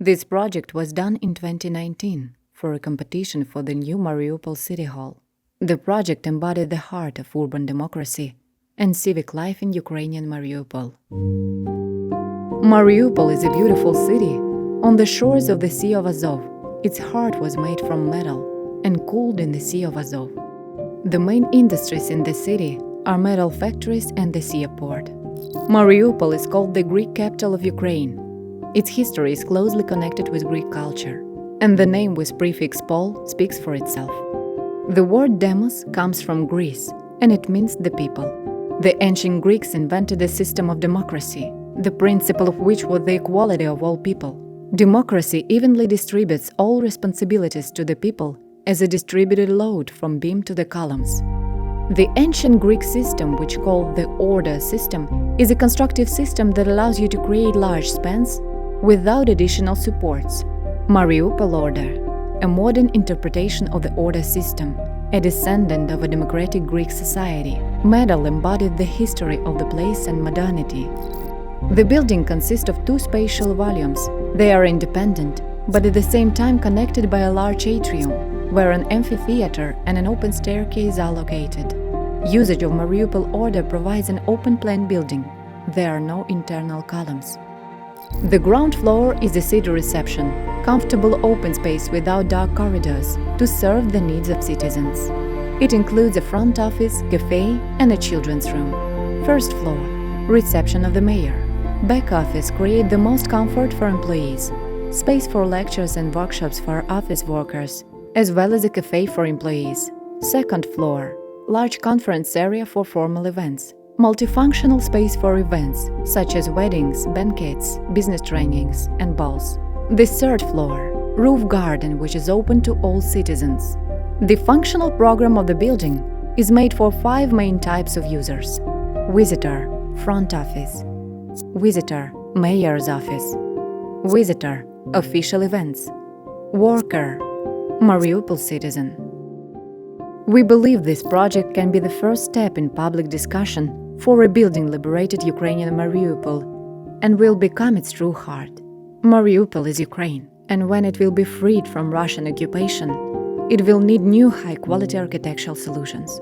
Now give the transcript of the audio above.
This project was done in 2019 for a competition for the new Mariupol City Hall. The project embodied the heart of urban democracy and civic life in Ukrainian Mariupol. Mariupol is a beautiful city on the shores of the Sea of Azov. Its heart was made from metal and cooled in the Sea of Azov. The main industries in the city are metal factories and the seaport. Mariupol is called the Greek capital of Ukraine. Its history is closely connected with Greek culture, and the name with prefix Pol speaks for itself. The word demos comes from Greece, and it means the people. The ancient Greeks invented a system of democracy, the principle of which was the equality of all people. Democracy evenly distributes all responsibilities to the people as a distributed load from beam to the columns. The ancient Greek system, which called the order system, is a constructive system that allows you to create large spans without additional supports. Mariupol order, a modern interpretation of the order system, a descendant of a democratic Greek society. Metal embodied the history of the place and modernity. The building consists of two spatial volumes. They are independent, but at the same time connected by a large atrium, where an amphitheater and an open staircase are located. Usage of Mariupol order provides an open plan building. There are no internal columns. The ground floor is the city reception, comfortable open space without dark corridors to serve the needs of citizens. It includes a front office, cafe, and a children's room. First floor, reception of the mayor. Back office create the most comfort for employees, space for lectures and workshops for office workers, as well as a cafe for employees. Second floor, large conference area for formal events. Multifunctional space for events such as weddings, banquets, business trainings, and balls. The third floor, roof garden which is open to all citizens. The functional program of the building is made for five main types of users visitor, front office, visitor, mayor's office, visitor, official events, worker, Mariupol citizen. We believe this project can be the first step in public discussion for rebuilding liberated Ukrainian Mariupol and will become its true heart. Mariupol is Ukraine, and when it will be freed from Russian occupation, it will need new high quality architectural solutions.